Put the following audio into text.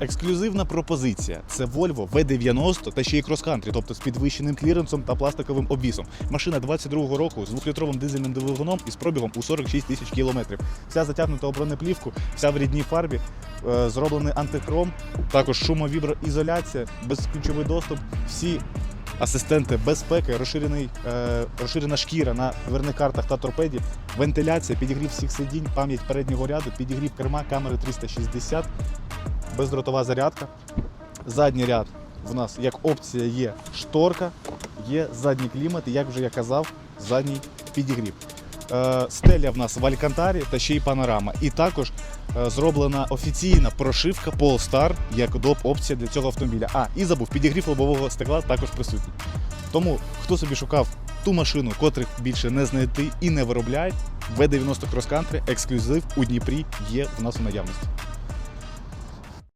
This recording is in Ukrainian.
Ексклюзивна пропозиція це Volvo V90 та ще й крос-кантрі, тобто з підвищеним кліренсом та пластиковим обвісом. Машина 22-го року з двохлітровим дизельним двигуном і з пробігом у 46 тисяч кілометрів. Вся затягнута у бронеплівку, вся в рідній фарбі, е, зроблений антихром, також шумовіброізоляція, безключовий доступ, всі асистенти безпеки, розширений, е, розширена шкіра на дверних картах та торпеді, вентиляція, підігрів всіх сидінь, пам'ять переднього ряду, підігрів керма, камери 360, бездротова зарядка. Задній ряд в нас як опція є шторка, є задній клімат, і як вже я казав, задній підігрів. Е, Стеля в нас в Алькантарі та ще й панорама. І також е, зроблена офіційна прошивка Polestar як доп опція для цього автомобіля. А, і забув, підігрів лобового стекла також присутній. Тому хто собі шукав ту машину, котрих більше не знайти і не виробляють, V90 Cross Country ексклюзив у Дніпрі є у нас у наявності.